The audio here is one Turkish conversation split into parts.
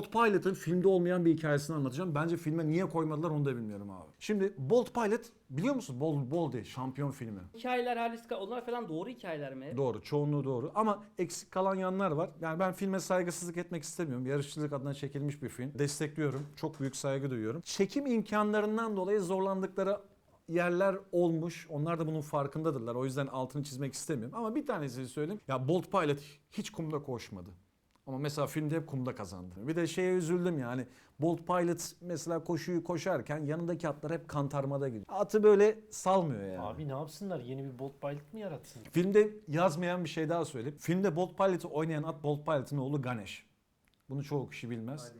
Bolt Pilot'ın filmde olmayan bir hikayesini anlatacağım. Bence filme niye koymadılar onu da bilmiyorum abi. Şimdi Bolt Pilot biliyor musun? Bolt Boldy şampiyon filmi. Hikayeler Halis onlar falan doğru hikayeler mi? Doğru, çoğunluğu doğru. Ama eksik kalan yanlar var. Yani ben filme saygısızlık etmek istemiyorum. Yarışçılık adına çekilmiş bir film. Destekliyorum. Çok büyük saygı duyuyorum. Çekim imkanlarından dolayı zorlandıkları yerler olmuş. Onlar da bunun farkındadırlar. O yüzden altını çizmek istemiyorum. Ama bir tanesini söyleyeyim. Ya Bolt Pilot hiç kumda koşmadı. Ama mesela filmde hep kumda kazandı. Bir de şeye üzüldüm yani. Bolt Pilot mesela koşuyu koşarken yanındaki atlar hep kantarmada gidiyor. Atı böyle salmıyor yani. Abi ne yapsınlar? Yeni bir Bolt Pilot mı yaratsın? Filmde yazmayan bir şey daha söyleyeyim. Filmde Bolt Pilot'ı oynayan at Bolt Pilot'ın oğlu Ganesh. Bunu çoğu kişi bilmez.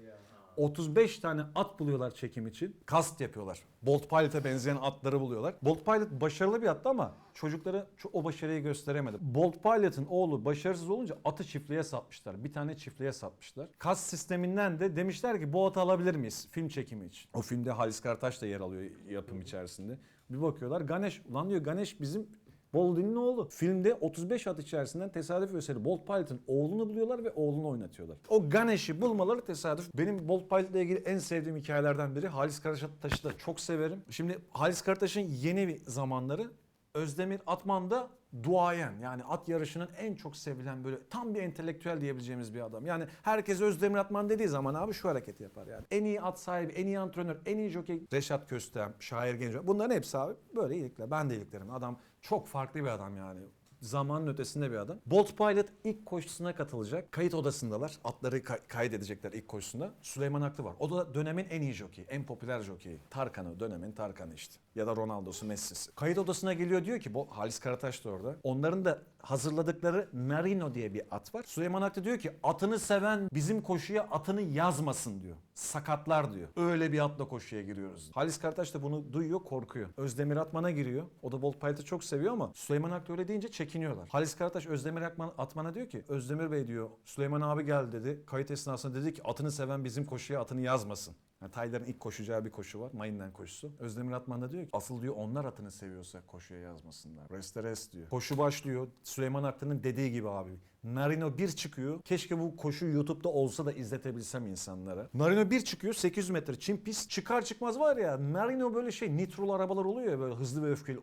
35 tane at buluyorlar çekim için. Kast yapıyorlar. Bolt Pilot'a benzeyen atları buluyorlar. Bolt Pilot başarılı bir attı ama çocuklara ço- o başarıyı gösteremedi. Bolt Pilot'ın oğlu başarısız olunca atı çiftliğe satmışlar. Bir tane çiftliğe satmışlar. Kast sisteminden de demişler ki bu atı alabilir miyiz film çekimi için. O filmde Halis Kartaş da yer alıyor yapım içerisinde. Bir bakıyorlar Ganesh, ulan diyor Ganesh bizim Boldy'nin oğlu. Filmde 35 at içerisinden tesadüf eseri Bolt Pilot'ın oğlunu buluyorlar ve oğlunu oynatıyorlar. O Ganesh'i bulmaları tesadüf. Benim Bolt Pilot'la ilgili en sevdiğim hikayelerden biri. Halis Karataş'ı da çok severim. Şimdi Halis Karataş'ın yeni bir zamanları Özdemir Atman'da duayen yani at yarışının en çok sevilen böyle tam bir entelektüel diyebileceğimiz bir adam. Yani herkes Özdemir Atman dediği zaman abi şu hareketi yapar yani. En iyi at sahibi, en iyi antrenör, en iyi jokey Reşat Köstem, Şair Genco. Bunların hepsi abi böyle iyilikler. Ben de iyiliklerim. Adam çok farklı bir adam yani. Zamanın ötesinde bir adam. Bolt Pilot ilk koşusuna katılacak. Kayıt odasındalar. Atları kay- kaydedecekler ilk koşusunda. Süleyman Aklı var. O da dönemin en iyi jokeyi, en popüler jokeyi. Tarkan'ı, dönemin Tarkan'ı işte. Ya da Ronaldo'su, Messi'si. Kayıt odasına geliyor diyor ki, bu Halis Karataş da orada. Onların da hazırladıkları Merino diye bir at var. Süleyman Aklı diyor ki atını seven bizim koşuya atını yazmasın diyor. Sakatlar diyor. Öyle bir atla koşuya giriyoruz. Halis Karataş da bunu duyuyor, korkuyor. Özdemir Atman'a giriyor. O da Bolt Pilot'ı çok seviyor ama Süleyman Aklı öyle deyince çekiniyorlar. Halis Karataş Özdemir Atman, Atman'a diyor ki Özdemir Bey diyor Süleyman abi geldi dedi. Kayıt esnasında dedi ki atını seven bizim koşuya atını yazmasın. Yani Taylar'ın ilk koşacağı bir koşu var. Mayından koşusu. Özdemir Atman da diyor ki asıl diyor onlar atını seviyorsa koşuya yazmasınlar. Reste rest diyor. Koşu başlıyor. Süleyman Aklı'nın dediği gibi abi. Narino 1 çıkıyor. Keşke bu koşu YouTube'da olsa da izletebilsem insanlara. Narino 1 çıkıyor 800 metre çim pist. Çıkar çıkmaz var ya Narino böyle şey nitrolu arabalar oluyor ya böyle hızlı ve öfkeli.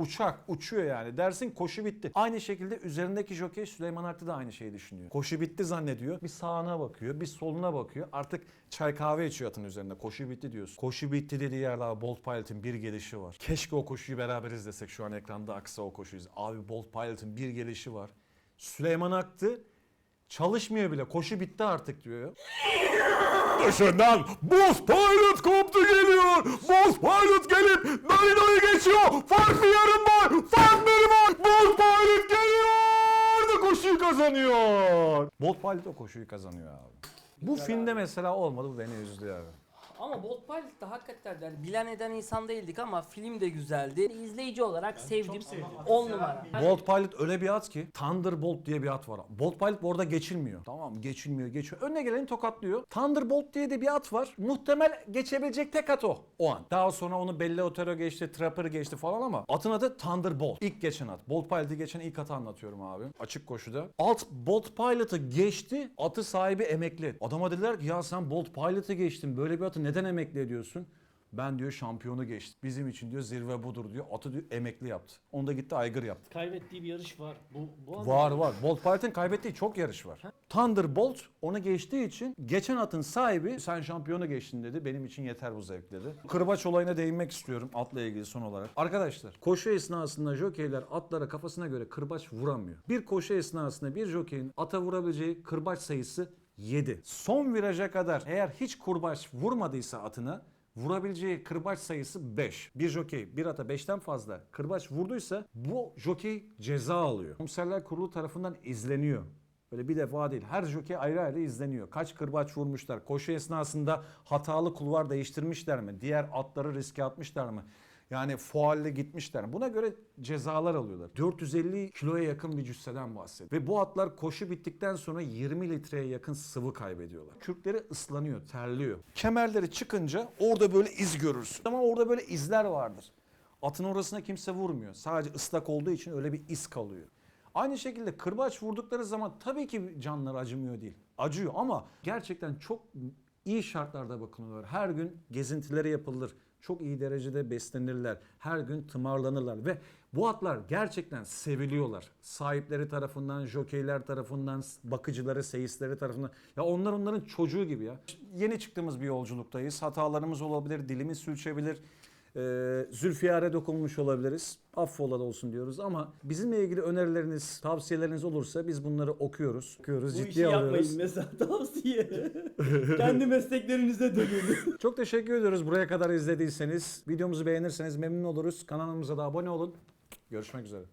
Uçak uçuyor yani. Dersin koşu bitti. Aynı şekilde üzerindeki jokey Süleyman Aklı da aynı şeyi düşünüyor. Koşu bitti zannediyor. Bir sağına bakıyor, bir soluna bakıyor. Artık çay kahve içiyor atın üzerinde. Koşu bitti diyorsun. Koşu bitti dediği yerde abi Bolt Pilot'ın bir gelişi var. Keşke o koşuyu beraber izlesek şu an ekranda aksa o koşuyu. Abi Bolt Pilot'ın bir gelişi var. Süleyman Aktı çalışmıyor bile. Koşu bitti artık diyor. Dışından Bolt Pilot koptu geliyor. Bolt Pilot gelip Marino'yu geçiyor. Fark bir yarım var. Fark bir var. Bolt Pilot geliyor da koşuyu kazanıyor. Bolt Pilot o koşuyu kazanıyor abi. Bu filmde mesela olmadı bu beni üzdü abi. Ama Bolt Pilot da hakikaten yani bilen eden insan değildik ama film de güzeldi. İzleyici olarak sevdim. 10 numara. Bolt Pilot öyle bir at ki Thunderbolt diye bir at var. Bolt Pilot bu arada geçilmiyor. Tamam geçilmiyor geçiyor. Önüne geleni tokatlıyor. Thunderbolt diye de bir at var. Muhtemel geçebilecek tek at o. O an. Daha sonra onu Bella Otero geçti, Trapper geçti falan ama atın adı Thunderbolt. İlk geçen at. Bolt Pilot'ı geçen ilk atı anlatıyorum abi. Açık koşuda. Alt Bolt Pilot'ı geçti. Atı sahibi emekli. Adama dediler ki ya sen Bolt Pilot'ı geçtin. Böyle bir atı neden emekli ediyorsun? Ben diyor şampiyonu geçtim. Bizim için diyor zirve budur diyor. Atı diyor emekli yaptı. Onu da gitti aygır yaptı. Kaybettiği bir yarış var. Bu, bu anlamda- Var var. Bolt Pilot'ın kaybettiği çok yarış var. Thunderbolt onu geçtiği için geçen atın sahibi sen şampiyonu geçtin dedi. Benim için yeter bu zevk dedi. Kırbaç olayına değinmek istiyorum atla ilgili son olarak. Arkadaşlar koşu esnasında jokeyler atlara kafasına göre kırbaç vuramıyor. Bir koşu esnasında bir jokeyin ata vurabileceği kırbaç sayısı 7. Son viraja kadar eğer hiç kurbaç vurmadıysa atına vurabileceği kırbaç sayısı 5. Bir jokey bir ata 5'ten fazla kırbaç vurduysa bu jokey ceza alıyor. Komiserler Kurulu tarafından izleniyor. Böyle bir defa değil. Her jokey ayrı ayrı izleniyor. Kaç kırbaç vurmuşlar? Koşu esnasında hatalı kulvar değiştirmişler mi? Diğer atları riske atmışlar mı? Yani fualle gitmişler. mi? Buna göre cezalar alıyorlar. 450 kiloya yakın bir cüsseden bahsediyor. Ve bu atlar koşu bittikten sonra 20 litreye yakın sıvı kaybediyorlar. Kürkleri ıslanıyor, terliyor. Kemerleri çıkınca orada böyle iz görürsün. Ama orada böyle izler vardır. Atın orasına kimse vurmuyor. Sadece ıslak olduğu için öyle bir iz kalıyor. Aynı şekilde kırbaç vurdukları zaman tabii ki canları acımıyor değil. Acıyor ama gerçekten çok iyi şartlarda bakılıyorlar. Her gün gezintileri yapılır. Çok iyi derecede beslenirler. Her gün tımarlanırlar ve bu atlar gerçekten seviliyorlar. Sahipleri tarafından, jokeyler tarafından, bakıcıları, seyisleri tarafından. Ya onlar onların çocuğu gibi ya. Yeni çıktığımız bir yolculuktayız. Hatalarımız olabilir, dilimiz sürçebilir. Ee, zülfiyare dokunmuş olabiliriz. Affola da olsun diyoruz ama bizimle ilgili önerileriniz, tavsiyeleriniz olursa biz bunları okuyoruz. Okuyoruz, Bu işi ciddiye alıyoruz. yapmayın mesela tavsiye. Kendi mesleklerinize dönün. Çok teşekkür ediyoruz buraya kadar izlediyseniz. Videomuzu beğenirseniz memnun oluruz. Kanalımıza da abone olun. Görüşmek üzere.